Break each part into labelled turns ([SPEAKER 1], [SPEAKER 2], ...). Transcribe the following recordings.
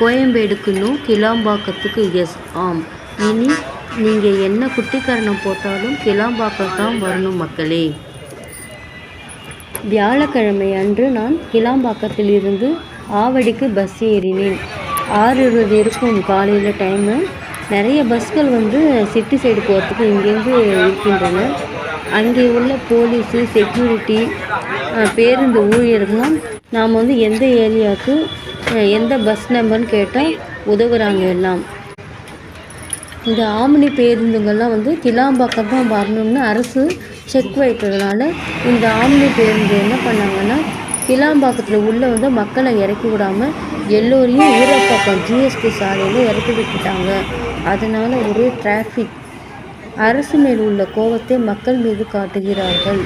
[SPEAKER 1] கோயம்பேடுக்குன்னும் கிளாம்பாக்கத்துக்கு S. ஆம். இனி நீங்கள் என்ன குட்டிக்கரணம் போட்டாலும் கிளாம்பாக்கம் தான் வரணும் மக்களே. வியாழக்கிழமை அன்று நான் கிளாம்பாக்கத்திலிருந்து ஆவடிக்கு பஸ் ஏறினேன். ஆறு இருபது இருக்கும் காலையில் டைமு நிறைய பஸ்கள் வந்து சிட்டி சைடு போகிறதுக்கு இங்கேருந்து இருக்கின்றன. அங்கே உள்ள போலீஸு செக்யூரிட்டி பேருந்து ஊழியர்கள்லாம் நாம் வந்து எந்த ஏரியாவுக்கு எந்த பஸ் நம்பர்னு கேட்டால் உதவுகிறாங்க எல்லாம். இந்த ஆம்னி பேருந்துங்கள்லாம் வந்து கிளாம்பாக்கம் தான் வரணும்னு அரசு செக் வைக்கிறதுனால இந்த ஆம்னி பேருந்து என்ன பண்ணாங்கன்னா கிளாம்பாக்கத்தில் உள்ளே வந்து மக்களை இறக்கி விடாமல் எல்லோரையும் ஊரப்பாக்கம் ஜிஎஸ்டி சாலையில் இறக்கி விட்டுட்டாங்க. அதனால் ஒரே டிராஃபிக் அரசு மேல் உள்ள கோபத்தை மக்கள் மீது காட்டுகிறார்கள்.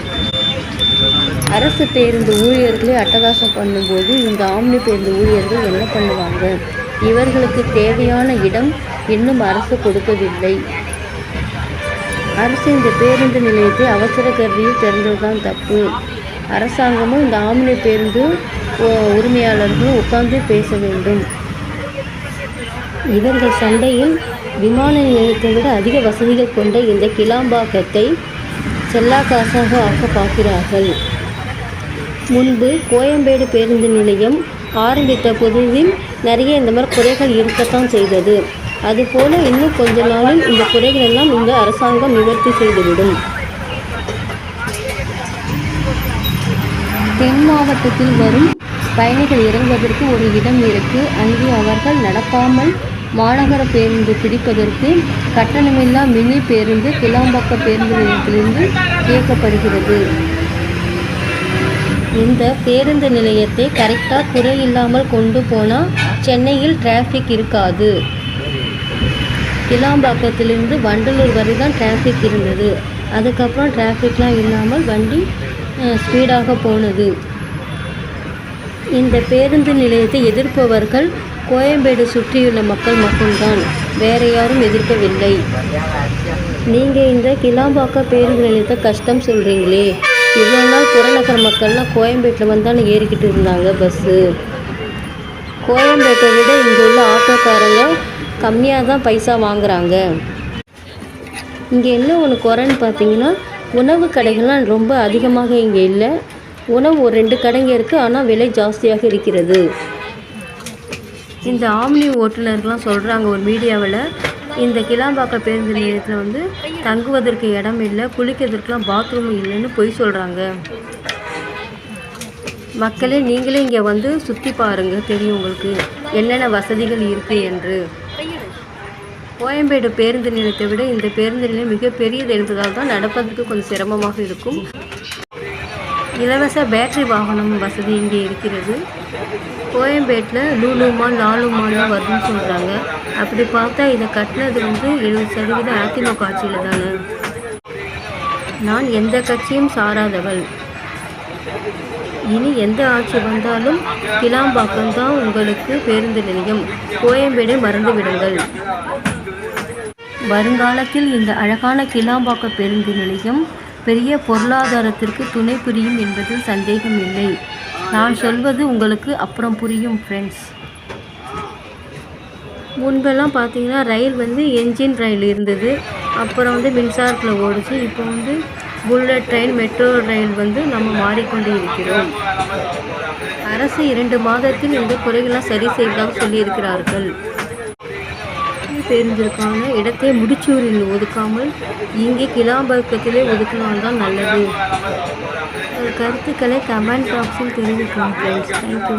[SPEAKER 1] அரசு பேருந்து ஊழியர்களை அட்டகாசம் பண்ணும்போது இந்த ஆம்னி பேருந்து ஊழியர்கள் என்ன பண்ணுவாங்க? இவர்களுக்கு தேவையான இடம் இன்னும் அரசு கொடுக்கவில்லை. அரசு இந்த பேருந்து நிலையத்தை அவசர கருவியில் திறந்ததுதான் தப்பு. அரசாங்கமும் இந்த ஆம்னி பேருந்து உரிமையாளர்களும் உட்கார்ந்து பேச வேண்டும். இவர்கள் சண்டையில் விமான நிலையத்தை விட அதிக வசதிகள் கொண்ட இந்த கிளாம்பாக்கத்தை செல்லாக்காசாக ஆக்க பார்க்கிறார்கள். முன்பு கோயம்பேடு பேருந்து நிலையம் ஆரம்பித்த புதுவில் நிறைய இந்த மாதிரி குறைகள் இருக்கத்தான் செய்தது. அதுபோல இன்னும் கொஞ்ச நாளில் இந்த குறைகள் எல்லாம் இந்த அரசாங்கம் நிவர்த்தி செய்துவிடும். தென் மாவட்டத்தில் வரும் பயணிகள் இறங்குவதற்கு ஒரு இடம் இருக்கு. அங்கே அவர்கள் நடக்காமல் மாநகர பேருந்து பிடிப்பதற்கு கட்டணமில்லா மினி பேருந்து கிளாம்பாக்கம் பேருந்து நிலையத்திலிருந்து இயக்கப்படுகிறது. இந்த பேருந்து நிலையத்தை கரெக்டாக குறை இல்லாமல் கொண்டு போனால் சென்னையில் டிராஃபிக் இருக்காது. கிளாம்பாக்கத்திலிருந்து வண்டலூர் வரை தான் டிராஃபிக் இருந்தது. அதுக்கப்புறம் டிராஃபிக்லாம் இல்லாமல் வண்டி ஸ்பீடாக போனது. இந்த பேருந்து நிலையத்தை எதிர்ப்பவர்கள் கோயம்பேடு சுற்றியுள்ள மக்கள் மட்டும்தான். வேறு யாரும் எதிர்க்கவில்லை. நீங்கள் இந்த கிளாம்பாக்க பேருந்து நிலையத்தை கஷ்டம் சொல்கிறீங்களே இவ்வளோ நாள் புறநகர் மக்கள்லாம் கோயம்பேட்டில் வந்தாலும் ஏறிக்கிட்டு இருந்தாங்க பஸ்ஸு கோயம்பேட்டை விட இங்கே உள்ள ஆட்டோக்காரங்க கம்மியாக தான் பைசா வாங்குறாங்க. இங்கே என்ன ஒன்று குறைன்னு பார்த்தீங்கன்னா உணவு கடைகள்லாம் ரொம்ப அதிகமாக இங்கே இல்லை. உணவு ஒரு ரெண்டு கடைங்க இருக்குது ஆனால் விலை ஜாஸ்தியாக இருக்கிறது. இந்த ஆம்னி ஓட்டுநர்கள்லாம் சொல்கிறாங்க ஒரு மீடியாவில் இந்த கிளாம்பாக்கம் பேருந்து நிலையத்தில் வந்து தங்குவதற்கு இடம் இல்லை குளிக்கிறதுக்கெலாம் பாத்ரூம் இல்லைன்னு பொய் சொல்கிறாங்க மக்களே நீங்களே இங்கே வந்து சுற்றி பாருங்கள் தெரியும் உங்களுக்கு. என்னென்ன வசதிகள் இருக்குது என்று. கோயம்பேடு பேருந்து நிலையத்தை விட இந்த பேருந்து நிலையம் மிகப்பெரியது என்பதால் தான் நடப்பதற்கு கொஞ்சம் சிரமமாக இருக்கும். இலவச பேட்டரி வாகனம் வசதி இங்கே இருக்கிறது. கோயம்பேட்டில் லூலு மால் லாலு மால்லாம் வருதுன்னு சொல்கிறாங்க அப்படி பார்த்தா இதை கட்டினது வந்து எழுபது சதவீதம் அதிமுக ஆட்சியில் தானே நான் எந்த கட்சியும் சாராதவள். இனி எந்த ஆட்சி வந்தாலும் கிளாம்பாக்கம் தான் உங்களுக்கு பேருந்து நிலையம். கோயம்பேடை மறந்து விடுங்கள். வருங்காலத்தில் இந்த அழகான கிளாம்பாக்க பேருந்து நிலையம் பெரிய பொருளாதாரத்திற்கு துணை புரியும் என்பதில் சந்தேகம் இல்லை. நான் சொல்வது உங்களுக்கு அப்புறம் புரியும் ஃப்ரெண்ட்ஸ் முன்பெல்லாம் பார்த்தீங்கன்னா ரயில் வந்து என்ஜின் ரயில் இருந்தது. அப்புறம் வந்து மின்சாரத்தில் ஓடுச்சு. இப்போ வந்து புல்லட் ட்ரெயின் மெட்ரோ ரயில் வந்து நம்ம மாறிக்கொண்டு இருக்கிறோம். அரசு இரண்டு மாதத்தில் இந்த குறைகள்லாம் சரி செய்வதாக சொல்லியிருக்கிறார்கள். பேருந்திற்கான இடத்தை முடிச்சூரில் ஒதுக்காமல் இங்கே கிளாம்பக்கத்திலே ஒதுக்கலாம் தான் நல்லது. கருத்துக்களை கமெண்ட் பாக்ஸில் தெரிவிக்கும் ஃப்ரெண்ட்ஸ் தேங்க்யூ